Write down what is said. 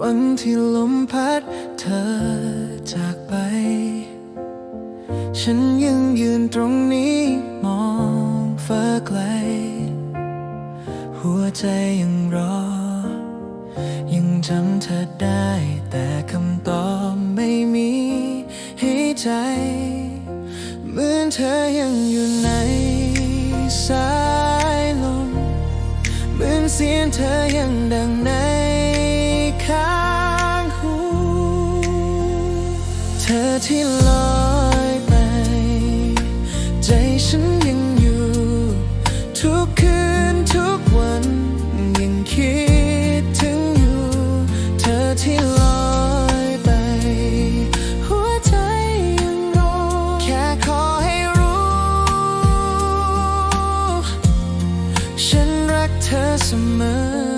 วันที่ลมพัดเธอจากไป ฉันยังยืนตรงนี้มองฟ้าไกล หัวใจยังรอ ยังจำเธอได้ แต่คำตอบไม่มีให้ใจ เหมือนเธอยังอยู่ในสายลม เหมือนเสียงเธอยังดังใน เธอที่ลอยไป ใจฉันยังอยู่ ทุกคืนทุกวันยังคิดถึงอยู่ เธอที่ลอยไป หัวใจยังรอแค่ขอให้รู้ ฉันรักเธอเสมอ